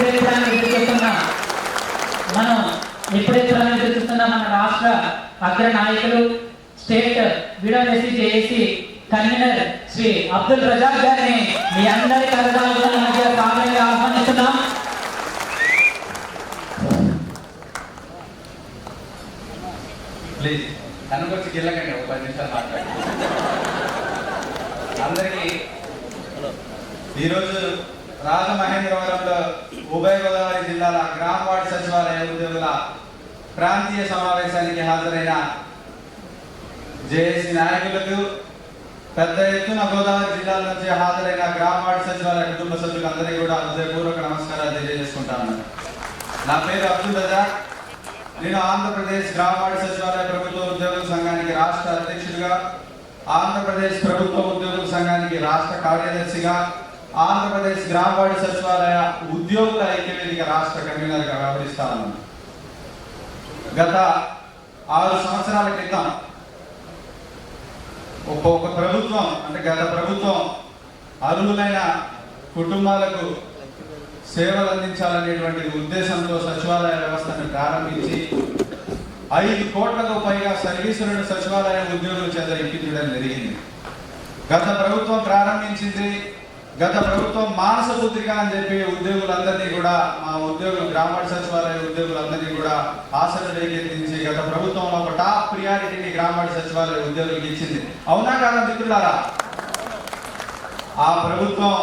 ఇప్పుడెప్పుడైనా ఎదుర్కొస్తున్న మనం ఎప్పుడెప్పుడైనా ఎదుర్కొస్తున్న మన రాష్ట్ర అగ్ర నాయకులు స్టేట్ విడోఎస్సీ జేఏసీ కన్వీనర్ శ్రీ అబ్దుల్ రజాక్ గారిని మీ అందరి కలదాల మధ్య కావ్యంగా ఆహ్వానిస్తున్నాం. ప్లీజ్ కనుకొచ్చి గెలకండి ఒక పది నిమిషాలు మాట్లాడి. అందరికీ ఈరోజు రాజమహేంద్రవరంలో ఉభయ గోదావరి జిల్లాల గ్రామ వార్డు సచివాలయ ఉద్యోగుల ప్రాంతీయ సమావేశానికి హాజరైన జేఏసీ నాయకులకు పెద్ద ఎత్తున గోదావరి జిల్లాల నుంచి హాజరైన గ్రామ వార్డు సచివాలయ కుటుంబ సభ్యులందరికీ కూడా హృదయపూర్వక నమస్కారాలు తెలియజేసుకుంటాను నా పేరు అబ్దుల్ రజా నేను ఆంధ్రప్రదేశ్ గ్రామ వార్డు సచివాలయ ప్రభుత్వ ఉద్యోగుల సంఘానికి రాష్ట్ర అధ్యక్షుడిగా ఆంధ్రప్రదేశ్ ప్రభుత్వ ఉద్యోగుల సంఘానికి రాష్ట్ర కార్యదర్శిగా ఆంధ్రప్రదేశ్ గ్రామవాడి సచివాలయ ఉద్యోగుల ఐక్యవేదిక రాష్ట్ర కన్వీనర్గా వ్యవహరిస్తా గత ఆరు సంవత్సరాల క్రితం ఒక్కొక్క ప్రభుత్వం అంటే గత ప్రభుత్వం అర్హులైన కుటుంబాలకు సేవలు అందించాలనేటువంటి ఉద్దేశంతో సచివాలయ వ్యవస్థను ప్రారంభించి ఐదు కోట్లకు పైగా సర్వీసులను సచివాలయ ఉద్యోగుల చేత ఇప్పించడం జరిగింది. గత ప్రభుత్వం ప్రారంభించింది గత ప్రభుత్వం మానస పుత్రిక అని చెప్పి ఉద్యోగులందరినీ కూడా మా ఉద్యోగులు గ్రామ సచివాలయ ఉద్యోగులందరినీ కూడా ఆశలు రేకెత్తించి గత ప్రభుత్వంలో ఒక టాప్ ప్రియారిటీని గ్రామ సచివాలయ ఉద్యోగులకు ఇచ్చింది. అవునా కాదా మిత్రులారా? ఆ ప్రభుత్వం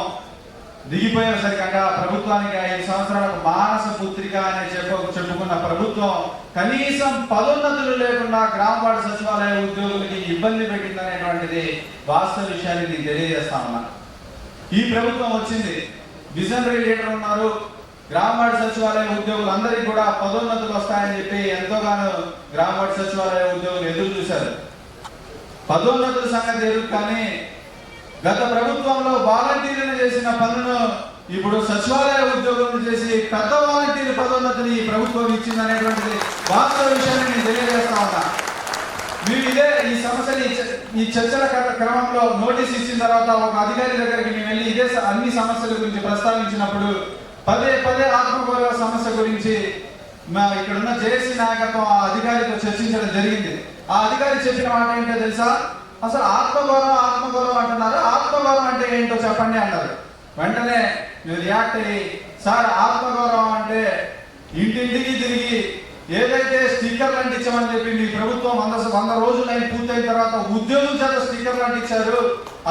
దిగిపోయేసరికి అంటే ప్రభుత్వానికి ఐదు సంవత్సరాలకు మానస పుత్రిక అని చెప్ప చెప్పుకున్న ప్రభుత్వం కనీసం పదోన్నతులు లేకుండా గ్రామ వార్డు సచివాలయ ఉద్యోగులకి ఇబ్బంది పెట్టిందనేటువంటిది వాస్తవ విషయాన్ని నేను తెలియజేస్తా ఉన్నా. ఈ ప్రభుత్వం వచ్చింది. విజనరీ లీడర్ ఉన్నారు. గ్రామ సచివాలయం సచివాలయ ఉద్యోగులు అందరికీ కూడా పదోన్నతులు వస్తాయని చెప్పి ఎంతోగానో గ్రామ సచివాలయ ఉద్యోగులు ఎదురు చూశారు. పదోన్నతుల సంగతి ఎదురు కానీ గత ప్రభుత్వంలో వాలంటీర్లు చేసిన పనులను ఇప్పుడు సచివాలయ ఉద్యోగులను చేసి పెద్ద వాలంటీర్ పదోన్నతిని ఈ ప్రభుత్వం ఇచ్చిందనేటువంటిది వాస్తవ విషయాన్ని నేను తెలియజేస్తా ఉన్నా. మీరు ఇదే ఈ సమస్యని ఈ చర్చల క్రమంలో నోటీస్ ఇచ్చిన తర్వాత ఒక అధికారి దగ్గరికి మేము వెళ్ళి ఇదే అన్ని సమస్యల గురించి ప్రస్తావించినప్పుడు పదే పదే ఆత్మగౌరవ సమస్య గురించి మా ఇక్కడున్న జేఏసీ నాయకత్వం ఆ అధికారితో చర్చించడం జరిగింది. ఆ అధికారి చెప్పిన మాట ఏంటో తెలుసా? అసలు ఆత్మగౌరవం ఆత్మగౌరవం అంటున్నారు? ఆత్మగౌరవం అంటే ఏంటో చెప్పండి అన్నారు. వెంటనే నేను రియాక్ట్ అయ్యి సార్ ఆత్మగౌరవం అంటే ఇంటింటికి తిరిగి ఏదైతే స్టిక్కర్లు అంటించమని చెప్పి ప్రభుత్వం వంద వంద రోజులు అయిన పూర్తయిన తర్వాత ఉద్యోగుల చేత స్టిక్కర్లు అంటించారు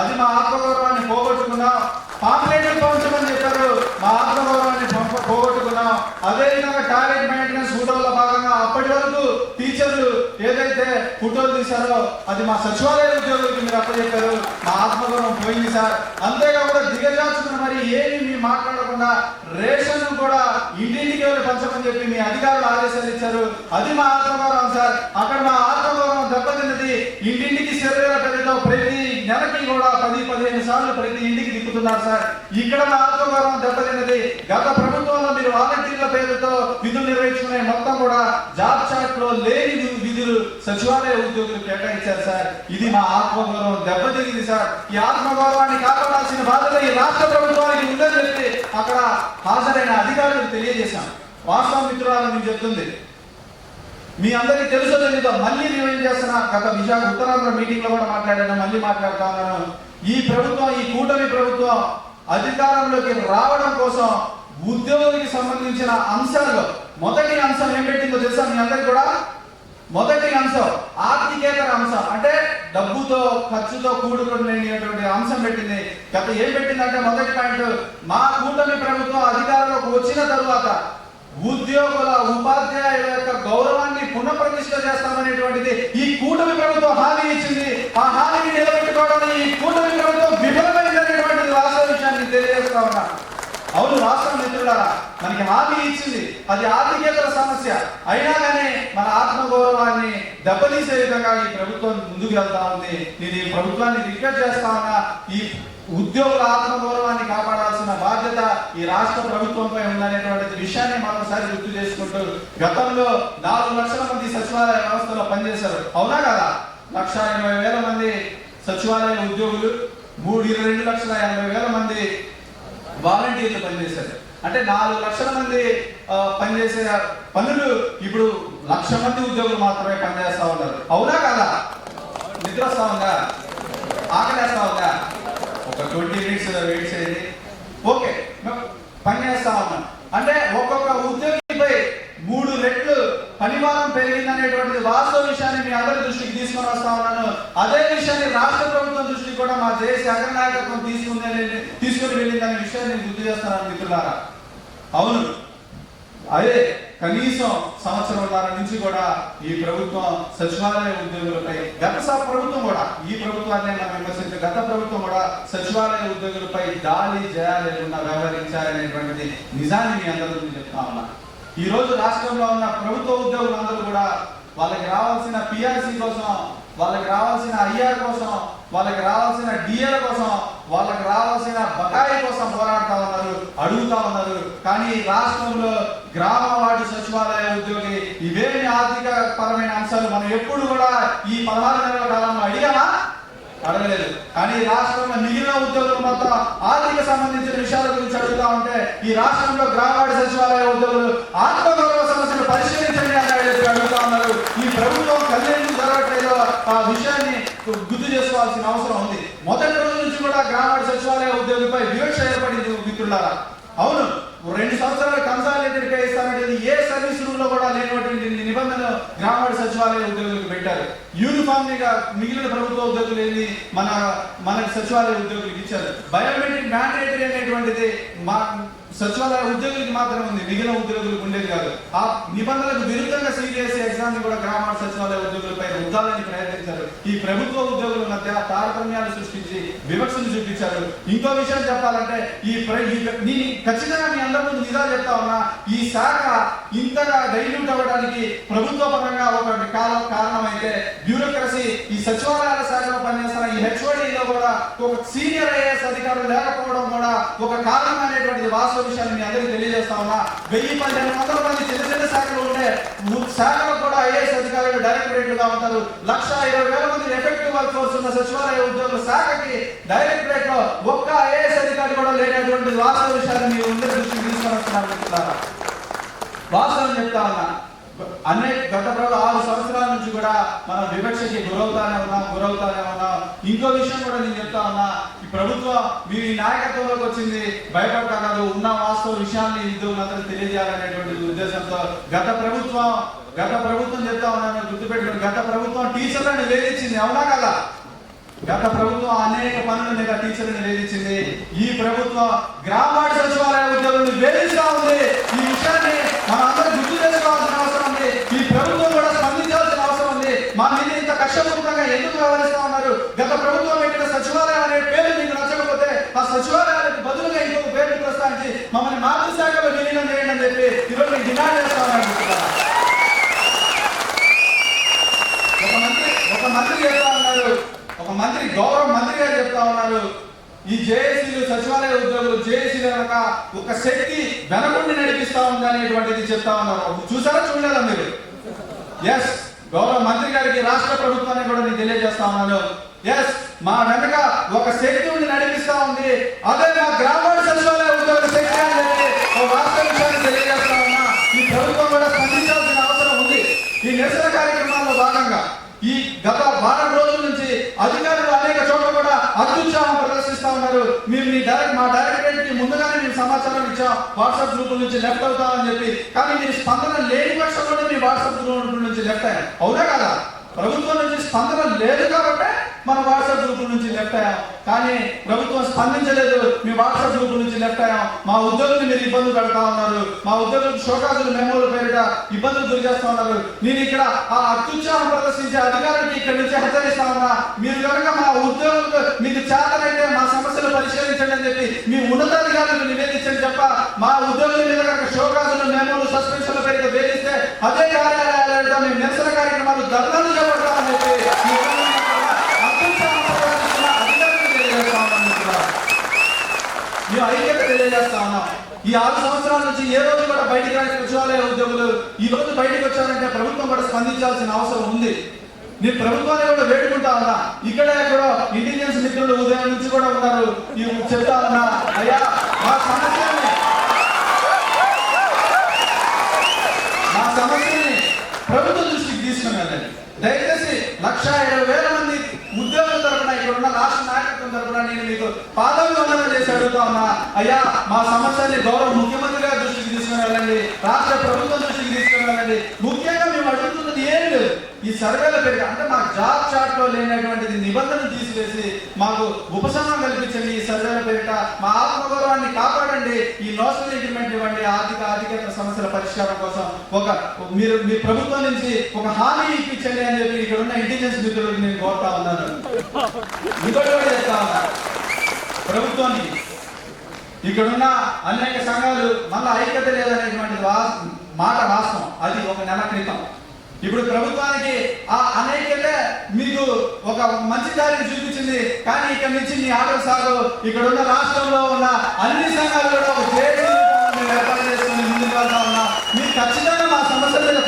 అది మా ఆత్మగౌరవాన్ని పోగొట్టుకున్నాం పాంప్లెట్లు పంచమని చెప్పారు. మా ఆత్మగౌరవాన్ని పోగొట్టుకున్నాం అదే విధంగా టాయిలెట్ మెయింటెనెన్స్ ఫోటోల భాగంగా అప్పటి వరకు టీచర్లు ఏదైతే ఫోటోలు తీశారో అది మా సచివాలయ ఉద్యోగులకి మీరు అప్పచెప్పారు. మా ఆత్మగౌరవం పోయింది సార్. అంతేకాకుండా దిగజాచుకున్న మరి ఏమి మీరు మాట్లాడకుండా రేషన్ కూడా ఈ వీడియోలు పంచమని చెప్పి మీ అధికారులు ఆదేశాలు ఇచ్చారు. అది మా ఆత్మగౌరవం సార్. అక్కడ మా ఆత్మగౌరవం దెబ్బతిన్నది. ఇంటింటికి శరీర పేరుతో ప్రతి నెలకి కూడా పది పదిహేను సార్లు ప్రతి ఇంటికి దిక్కుతున్నారు సార్. ఇక్కడ మా ఆత్మగౌరవం దెబ్బతిన్నది. గత ప్రభుత్వంలో మీరు వాలంటీర్ల పేరుతో విధులు నిర్వహించుకునే మొత్తం కూడా జాబ్ చాట్లో లేని విధులు సచివాలయ ఉద్యోగులు కేటాయించారు సార్. ఇది మా ఆత్మగౌరవం దెబ్బతింది సార్. ఈ ఆత్మగౌరవాన్ని కాపాడాల్సిన బాధ్యత ఈ రాష్ట్ర ప్రభుత్వానికి ఉందని చెప్పి అక్కడ హాజరైన అధికారులకు తెలియజేశాం. వాస్తవ మిత్రురాలు నేను చెప్తుంది. మీ అందరికీ తెలుసో తెలీదో మళ్ళీ రివైండ్ చేస్తున్నా? గత విశాఖ ఉత్తరాంధ్ర మీటింగ్లో కూడా మాట్లాడాను మళ్ళీ మాట్లాడుతానన్నాను ఈ ప్రభుత్వం ఈ కూటమి ప్రభుత్వం అధికారంలోకి రావడం కోసం ఉద్యోగులకి సంబంధించిన అంశాల్లో మొదటి అంశం ఏం పెట్టిందో తెలుసా మీ అందరికి కూడా? మొదటి అంశం ఆర్థికేతర అంశం. అంటే డబ్బుతో ఖర్చుతో కూడుకునేటువంటి అంశం పెట్టింది. గత ఏం పెట్టిందంటే మొదటి పాయింట్ మా కూటమి ప్రభుత్వం అధికారంలోకి వచ్చిన తరువాత ఉద్యోగుల ఉపాధ్యాయుల యొక్క గౌరవాన్ని పునఃప్రతిష్ఠ చేస్తామనేటువంటిది ఈ కూటమి ప్రభుత్వం హామీ ఇచ్చింది. ఆ హామీని నిలబెట్టుకోవడానికి ఈ కూటమి ప్రభుత్వం విఫలమైందనేటువంటిది రాష్ట్ర విషయాన్ని తెలియజేస్తా ఉన్నా. అవును రాష్ట్ర మిత్రులారా మనకి హామీ ఇచ్చింది. అది ఆర్థికేతర సమస్య. అయినా కానీ మన ఆత్మగౌరవాన్ని దెబ్బతీసే విధంగా ఈ ప్రభుత్వం ముందుకు వెళ్తా ఉంది. నేను ఈ ప్రభుత్వాన్ని రిక్వెస్ట్ చేస్తా ఉన్నా. ఈ ఉద్యోగుల ఆత్మగౌరవాన్ని కాపాడాల్సిన బాధ్యత ఈ రాష్ట్ర ప్రభుత్వంపై ఉందనేటువంటి విషయాన్ని మరొకసారి గుర్తు చేసుకుంటూ గతంలో నాలుగు లక్షల మంది సచివాలయ వ్యవస్థలో పనిచేశారు. అవునా కదా? లక్ష ఎనభై వేల మంది సచివాలయ ఉద్యోగులు మూడు ఇరవై రెండు లక్షల ఎనభై వేల మంది వాలంటీర్లు పనిచేశారు. అంటే నాలుగు లక్షల మంది పనిచేసే పనులు ఇప్పుడు లక్ష మంది ఉద్యోగులు మాత్రమే పనిచేస్తా ఉన్నారు. అవునా కదా? నిద్రస్తా ఉందా? ఆకలేస్తా ఉందా? ఒక ట్వంటీ మినిట్స్ వెయిట్ చేయండి. ఓకే పని చేస్తా ఉన్నాం. అంటే ఒక్కొక్క ఉద్యోగిపై మూడు రెట్లు పనిభారం పెరిగిందనేటువంటిది వాస్తవ విషయాన్ని మీ అందరి దృష్టికి తీసుకొని వస్తా ఉన్నాను. అదే విషయాన్ని రాష్ట్ర ప్రభుత్వం దృష్టికి కూడా మా దేశ అగ్రనాయకత్వం తీసుకుందని తీసుకుని వెళ్ళిందనే విషయాన్ని నేను గుర్తు చేస్తున్నాను మిత్రులారా? అవును. అదే కనీసం సంవత్సరంన్నర నుంచి కూడా ఈ ప్రభుత్వం సచివాలయ ఉద్యోగులపై గత సా ప్రభుత్వం కూడా ఈ ప్రభుత్వాన్ని మనం విమర్శించే గత ప్రభుత్వం కూడా సచివాలయ ఉద్యోగులపై దాడి జయాలు వ్యవహరించాలనేటువంటిది నిజాన్ని మీ అందరూ చెప్తా ఉన్నా. ఈ రోజు రాష్ట్రంలో ఉన్న ప్రభుత్వ ఉద్యోగులందరూ కూడా వాళ్ళకి రావాల్సిన పిఆర్సీ కోసం వాళ్ళకి రావాల్సిన ఐఆర్ కోసం వాళ్ళకి రావాల్సిన డిఎల్ కోసం వాళ్ళకి రావాల్సిన బకాయి కోసం పోరాడుతా ఉన్నారు అడుగుతా ఉన్నారు. కానీ రాష్ట్రంలో గ్రామ వార్డు సచివాలయ ఉద్యోగి ఇవేమి ఆర్థిక పరమైన అంశాలు మనం ఎప్పుడు కూడా ఈ పదహారు నెలల కాలంలో అడిగామా? అడగలేదు. కానీ రాష్ట్రంలో మిగిలిన ఉద్యోగులు మొత్తం ఆర్థిక సంబంధించిన విషయాల గురించి అడుగుతా ఉంటే ఈ రాష్ట్రంలో గ్రామవాడి సచివాలయ ఉద్యోగులు ఆత్మగౌరవ సమస్యలు పరిశీలించండి అని చెప్పి అడుగుతా ఉన్నారు ఈ ప్రభుత్వం కళ్యాణం జరగట్లేదో ఆ విషయాన్ని గుర్తు చేసుకోవాల్సిన అవసరం ఉంది. మొదటి రోజు నుంచి కూడా గ్రామవాడి సచివాలయ ఉద్యోగిపై వివక్ష ఏర్పడింది మిత్రులారా. అవును రెండు సంవత్సరాలు కన్సాలిడేటెడ్ పే ఇస్తానంటే ఏ సర్వీస్ రూమ్లో కూడా లేనటువంటి నిబంధన గ్రామవాడి సచివాలయ ఉద్యోగులకు పెట్టారు. యూనిఫామ్గా మిగిలిన ప్రభుత్వ ఉద్యోగులు ఏంది మన మన సచివాలయ ఉద్యోగులకు ఇచ్చారు. బయోమెట్రిక్ మ్యాండేటరీ అనేటువంటిది మా సచివాలయ ఉద్యోగులకి మాత్రమే ఉంది మిగిలిన ఉద్యోగులకు ఉండేది కాదు. ఆ నిబంధనలకు విరుద్ధంగా సిబిఎస్ఈ ఎగ్జామ్ని కూడా గ్రామ సచివాలయ ఉద్యోగులపై రుద్దాలని ప్రయత్నించారు. ఈ ప్రభుత్వ ఉద్యోగుల మధ్య తారతమ్యాలు సృష్టించి వివక్షను చూపించారు. ఇంకో విషయం చెప్పాలంటే ఈ ప్ర- నీ ఖచ్చితంగా మీ అందరి ముందు నిజాలు చెప్తా ఉన్నా ఈ శాఖ ఇంతగా డైల్యూట్ అవ్వడానికి ప్రభుత్వ పరంగా ఒక కాలం కారణమైతే బ్యూరోక్రసీ ఈ సచివాలయాల శాఖలో పనిచేస్తున్న ఈ హెచ్ఓడి ఒక సీనియర్ ఐఏఎస్ అధికారులు లేకపోవడం కూడా ఒక కారణం అనేటువంటిది వాస్తవ విషయాన్ని మీ అందరికీ తెలియజేస్తా ఉన్నా. వెయ్యి పదిహేను వందల మంది చిన్న చిన్న శాఖలు ఉండే శాఖలు శాఖలో కూడా ఐఏఎస్ అధికారులు డైరెక్టరేట్లుగా ఉంటారు. లక్ష ఇరవై వేల మంది ఎఫెక్టివ్ వర్క్ ఫోర్స్ ఉన్న సచివాలయ ఉద్యోగుల శాఖకి డైరెక్టరేట్లో ఒక్క ఐఏఎస్ అధికారి కూడా లేనటువంటి వాస్తవ విషయాన్ని మీరు అందరి దృష్టికి తీసుకొని వస్తున్నారు వాస్తవం చెప్తా ఉన్నా. అనేక గత ప్రభుత్వ ఆరు సంవత్సరాల నుంచి కూడా మనం వివక్షకి గురవుతానే ఉన్నాం గురవుతానే ఉన్నాం. ఇంకో విషయం కూడా నేను చెప్తా ఉన్నా ఈ ప్రభుత్వం మీ నాయకత్వంలోకి వచ్చింది భయపడతా కాదు ఉన్న వాస్తవ విషయాన్ని ఉద్యోగులందరూ తెలియజేయాలనేటువంటి ఉద్దేశంతో గత ప్రభుత్వం గత ప్రభుత్వం చెప్తా ఉన్నాను గుర్తుపెట్టుకుని గత ప్రభుత్వం టీచర్లను వేధించింది అవునా కదా? గత ప్రభుత్వం అనేక పనుల మీద టీచర్లను వేధించింది. ఈ ప్రభుత్వం గ్రామాల సచివాలయ ఉద్యోగులను వేధిస్తా ఉంది. ఈ విషయాన్ని మన అందరూ గుర్తు చేసుకోవాల్సిన అవసరం ఉంది ఈ ప్రభుత్వం కూడా స్పందించాల్సిన అవసరం ఉంది మా మీద ఇంత కష్టపూర్వకంగా ఎందుకు వ్యవహరిస్తా ఉన్నారు? గత ప్రభుత్వం పెట్టిన సచివాలయం అనే పేరు మీకు నచ్చకపోతే ఆ సచివాలయాలకు బదులుగా ఇంకొక పేరు ప్రస్తావించి మమ్మల్ని మాతృశాఖలో విలీనం చేయండి అని చెప్పి ఈరోజు నేను డిమాండ్ చేస్తా ఒక మంత్రి ఒక మంత్రి చెప్తా ఉన్నారు. ఒక మంత్రి గౌరవ మంత్రి గారు చెప్తా ఉన్నారు. ఈ జేఏసీలు సచివాలయ ఉద్యోగులు జేఏసీలు కనుక ఒక శక్తి వెనకుండి నడిపిస్తా ఉంది అనేటువంటిది చెప్తా ఉన్నారు. చూసారా? చూడలేదా మీరు? ఎస్ గౌరవ మంత్రి గారికి రాష్ట్ర ప్రభుత్వాన్ని కూడా నేను తెలియజేస్తా ఉన్నాను. ఎస్ మా వెనక ఒక శక్తి ఉంది నడిపిస్తా ఉంది. అదే మా గ్రామ సమాచారం ఇచ్చా వాట్సాప్ గ్రూప్ నుంచి లెఫ్ట్ అవుతామని చెప్పి. కానీ మీరు స్పందన లేని పక్షంలోనే మీ వాట్సాప్ గ్రూప్ నుంచి లెఫ్ట్ అయ్యారు. అవునా కదా? ప్రభుత్వం నుంచి స్పందన లేదు కాబట్టి మన వాట్సాప్ గ్రూప్ నుంచి లెఫ్ట్ అయ్యాం. కానీ ప్రభుత్వం స్పందించలేదు. మీ వాట్సాప్ గ్రూప్ నుంచి లెఫ్ట్ అయ్యాం. మా ఉద్యోగులు మీరు ఇబ్బందులు పెడతా ఉన్నారు. మా ఉద్యోగులకు శోకాదులు మెమోలు పేరిట ఇబ్బందులు గురి చేస్తా ఉన్నారు. నేను ఇక్కడ ఆ అత్యుత్సాహం ప్రదర్శించే అధికారికి ఇక్కడ నుంచి హెచ్చరిస్తా ఉన్నా. మీరు కనుక మా ఉద్యోగులకు మీకు చేతనైతే మా సమస్యలు పరిష్కరించండి అని చెప్పి మీ ఉన్నతాధికారులకు నివేదించండి తప్ప మా ఉద్యోగుల మీద కనుక శోకాదులు మెమోలు సస్పెన్షన్ల పేరిట వేధిస్తే అదే కార్యాలయాలు మేము నిరసన కార్యక్రమాలు ధర్నాలు చేపడతామని చెప్పి ఈ ఆరు సంవత్సరాల నుంచి ఏ రోజు కూడా బయటికి రాని సచివాలయ ఉద్యోగులు ఈ రోజు బయటకు వచ్చారంటే ప్రభుత్వం కూడా స్పందించాల్సిన అవసరం ఉంది. నేను ప్రభుత్వాన్ని కూడా వేడుకుంటా ఇక్కడ కూడా ఇంటెలిజెన్స్ మిత్రులు ఉదయం నుంచి కూడా ఉన్నారు. చెప్తా ఉన్నా. అయ్యా మా సమస్యని మా సమస్యని ప్రభుత్వ దృష్టికి తీసుకుని దయచేసి లక్ష ఇరవై వేల రాష్ట్ర నాయకత్వం నేను మీకు పాదాభివందనం చేసి అడుగుతా అయ్యా మా సమస్యని గౌరవ ముఖ్యమంత్రి గారి దృష్టికి తీసుకుని వెళ్ళండి రాష్ట్ర ప్రభుత్వం దృష్టికి తీసుకుని వెళ్ళండి ముఖ్యంగా మేము అడుగుతున్నది ఏం లేదు ఈ సర్వేలో పెరిగి అంటే మా జాబ్ చార్ట్లో లేనటువంటిది నిబంధన తీసివేసి మాకు ఉపశమనం కల్పించండి ఈ సర్వేల పెరిట మా ఆత్మగౌరవాన్ని కాపాడండి. ఈ నోషనల్ ఇంక్రిమెంట్ ఇవ్వండి. ఆర్థిక ఆర్థిక సమస్యల పరిష్కారం కోసం ఒక మీరు మీ ప్రభుత్వం నుంచి ఒక హామీ ఇప్పించండి అని చెప్పి ఇక్కడ ఉన్న ఇంటెలిజెన్స్ మిత్రులకు నేను కోరుతా ఉన్నాను. ఇంకోటి కూడా చెప్తా ప్రభుత్వానికి ఇక్కడున్న అనేక సంఘాలు మళ్ళీ ఐక్యత లేదనేటువంటి మాట వాస్తవం. అది ఒక నెల క్రితం. ఇప్పుడు ప్రభుత్వానికి ఆ అనేకలే మీకు ఒక మంచి దారిని చూపించింది. కానీ ఇక్కడ నుంచి మీ ఆటలు సాగు ఇక్కడ ఉన్న రాష్ట్రంలో ఉన్న అన్ని సంఘాలు కూడా ఒక జేఏసీ ఏర్పాటు చేసుకుని ముందుకు వెళ్తా ఉన్నా. మీరు ఖచ్చితంగా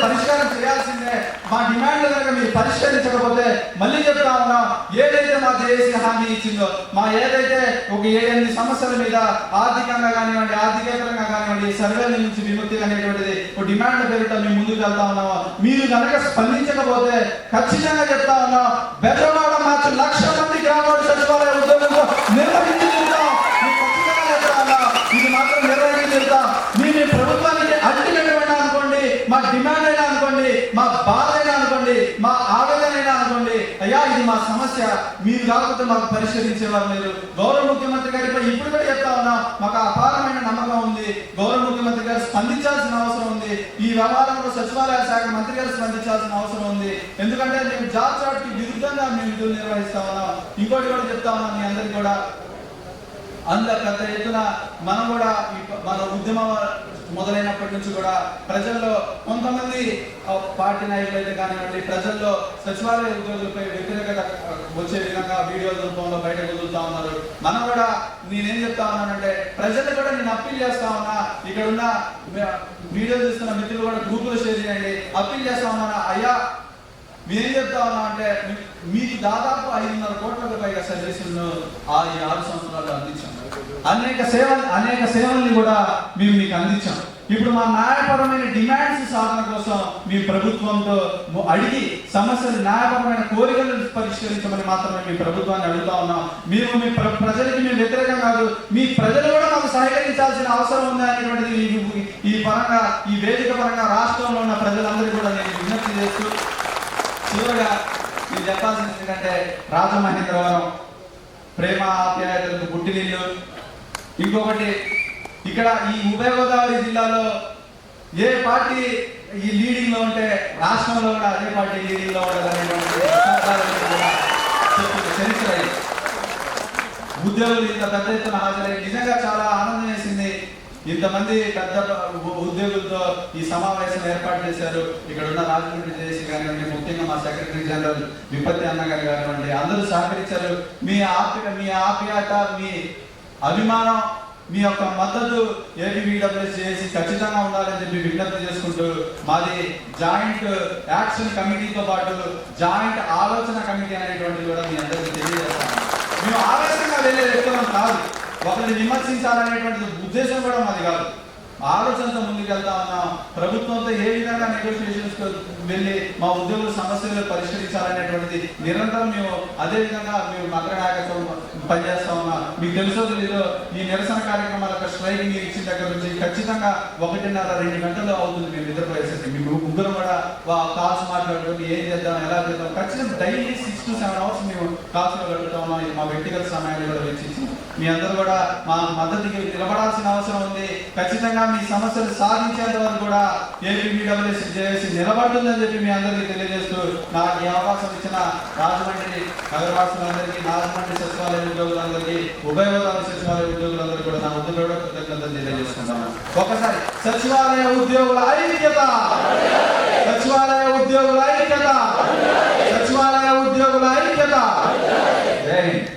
పరిష్కారం చేయాల్సిందే. మా డిమాండ్లు కనుక మీరు పరిష్కరించకపోతే మళ్ళీ చెప్తా ఉన్నాం ఏదైతే మా జేఏసీ హామీ ఇచ్చిందో మా ఏదైతే ఒక ఏడెనిమిది సమస్యల మీద ఆర్థికంగా కానివ్వండి ఆర్థికేతరంగా కానివ్వండి సర్వేల నుంచి విముక్తి అనేటువంటిది ఒక డిమాండ్ పేరిట మేము ముందుకు వెళ్తా ఉన్నాము. మీరు కనుక స్పందించకపోతే ఖచ్చితంగా చెప్తా ఉన్నాం బెజవాడ మార్చి లక్ష మంది గ్రామాలు సచివాలయ ఉద్యోగంలో నిర్వహించి తీరుతాం. మీకు ఖచ్చితంగా చెప్తా ఉన్నాం. ఇది మాత్రం నిర్వహించి తీరుతాం. మీ మీ ప్రభుత్వానికి అడ్డుకట్టమైనా అనుకోండి మా డిమాండ్ అయినా అనుకోండి మా బాధ అయినా అనుకోండి మా ఆవేదన అయినా అనుకోండి అయ్యా ఇది మా సమస్య మీరు కాకపోతే మాకు పరిష్కరించేవారు లేరు. గౌరవ ముఖ్యమంత్రి గారిపై ఇప్పుడు కూడా చెప్తా ఉన్నా మాకు అపారమైన నమ్మకం ఉంది. గౌరవ ముఖ్యమంత్రి గారు స్పందించాల్సిన అవసరం ఉంది. ఈ వ్యవహారంలో సచివాలయ శాఖ మంత్రి గారు స్పందించాల్సిన అవసరం ఉంది. ఎందుకంటే మేము జాబ్ చార్ట్కి విరుద్ధంగా మేము విధులు నిర్వహిస్తా ఉన్నాం. ఇంకోటి కూడా చెప్తా ఉన్నాం మీ అందరికి కూడా. అందరు పెద్ద ఎత్తున మనం కూడా మన ఉద్యమం మొదలైనప్పటి నుంచి కూడా ప్రజల్లో కొంతమంది పార్టీ నాయకులైతే కానివ్వండి ప్రజల్లో సచివాలయ ఉద్యోగులపై వ్యతిరేకత వచ్చే విధంగా వీడియోల రూపంలో బయట వదులుతా ఉన్నారు. మనం కూడా నేనేం చెప్తా ఉన్నానంటే ప్రజలు కూడా నేను అప్పీల్ చేస్తా ఉన్నా ఇక్కడ ఉన్న వీడియో చూస్తున్న మిత్రులు కూడా గ్రూపులో షేర్ చేయండి అప్పీల్ చేస్తా ఉన్నాను? అయ్యా మీరేం చెప్తా ఉన్నా అంటే మీ- మీకు దాదాపు ఐదున్నర కోట్లకు పైగా సర్వీసులను ఆ ఈ ఆరు సంవత్సరాలు అందించాం. అనేక సేవలు అనేక సేవల్ని కూడా మేము మీకు అందించాం. ఇప్పుడు మా న్యాయపరమైన డిమాండ్స్ సాధన కోసం మీ ప్రభుత్వంతో అడిగి సమస్యలు న్యాయపరమైన కోరికలను పరిష్కరించమని మాత్రమే మీ ప్రభుత్వాన్ని అడుగుతా ఉన్నాం. మేము మీ ప్ర- ప్రజలకి మేము వ్యతిరేకం కాదు మీ ప్రజలు కూడా మాకు సహకరించాల్సిన అవసరం ఉంది అనేటువంటిది ఈ- ఈ పరంగా ఈ వేదిక పరంగా రాష్ట్రంలో ఉన్న ప్రజలందరికీ కూడా నేను విజ్ఞప్తి చేస్తూ చివరిగా మీరు చెప్పాల్సింది ఏంటంటే రాజమహేంద్రవరం ప్రేమ ఆప్యాయతలకు పుట్టినిల్లు ఇంకొకటి ఇక్కడ ఈ ఉభయ గోదావరి జిల్లాలో ఏ పార్టీ ఈ లీడింగ్లో ఉంటే రాష్ట్రంలో కూడా అదే పార్టీ లీడింగ్లో ఉండాలనేటువంటి చరిత్ర ఉద్యోగులు ఇంత పెద్ద ఎత్తున హాజరై నిజంగా చాలా ఆనందం వేసింది ఇంతమంది పెద్ద ఉద్యోగులతో ఈ సమావేశం ఏర్పాటు చేశారు. ఇక్కడ ఉన్న రాజమండ్రి చేసి కానివ్వండి ముఖ్యంగా మా సెక్రటరీ జనరల్ విపత్తి అన్న గారు కానివ్వండి అందరూ సహకరించారు. మీ ఆప్య మీ ఆప్యాయత మీ అభిమానం మీ యొక్క మద్దతు ఏపీడబ్ల్యూఎస్ చేసి ఖచ్చితంగా ఉండాలని చెప్పి విజ్ఞప్తి చేసుకుంటూ మాది జాయింట్ యాక్షన్ కమిటీతో పాటు జాయింట్ ఆలోచన కమిటీ అనేటువంటిది కూడా మీ అందరికీ తెలియజేస్తాను. మేము ఆవేశంగా వెళ్ళే వ్యక్తులం కాదు. ఒకరిని విమర్శించాలనేటువంటి ఉద్దేశం కూడా మాది కాదు. ఆలోచనతో ముందుకు ప్రభుత్వంతో ఏ విధంగా నెగోషియేషన్స్ వెళ్ళి మా ఉద్యోగుల సమస్యలు పరిష్కరించాలనేటువంటిది నిరంతరం మేము అదే విధంగా మేము నగరనాయకత్వం పనిచేస్తామన్నా పనిచేస్తా మీకు తెలుసో తెలీదో ఈ నిరసన కార్యక్రమాల యొక్క స్ట్రైక్ మీరు ఇచ్చిన దగ్గర నుంచి ఖచ్చితంగా ఒకటిన్నర రెండు గంటలు అవుతుంది మేము నిద్రపోయేసరికి మేము ముగ్గురు కూడా కాల్స్ మాట్లాడుకుంటూ ఏం చేద్దాం ఎలా చేద్దాం ఖచ్చితంగా daily six to seven hours మేము కాల్స్ గడుపుతా ఉన్నాం. మా వ్యక్తిగత సమయాన్ని కూడా వెచ్చించి మీ అందరూ కూడా మా మద్దతుకి నిలబడాల్సిన అవసరం ఉంది. ఖచ్చితంగా మీ సమస్యలు సాధించేంత వరకు కూడా ఏపీడబ్ల్యూఎస్ చేసి నిలబడుతుందని చెప్పి మీ అందరికీ తెలియజేస్తూ నాకు ఈ అవకాశం ఇచ్చిన రాజమండ్రి నగరవాసులందరికీ రాజమండ్రి సచివాలయ ఉద్యోగులందరికీ ఉభయ గోదావరి సచివాలయ ఉద్యోగులందరూ కూడా నా ఉద్యోగుల కృతజ్ఞతలు తెలియజేస్తున్నాను ఒకసారి సచివాలయ ఉద్యోగుల ఐక్యత! సచివాలయ ఉద్యోగుల ఐక్యత! సచివాలయ ఉద్యోగుల ఐక్యత!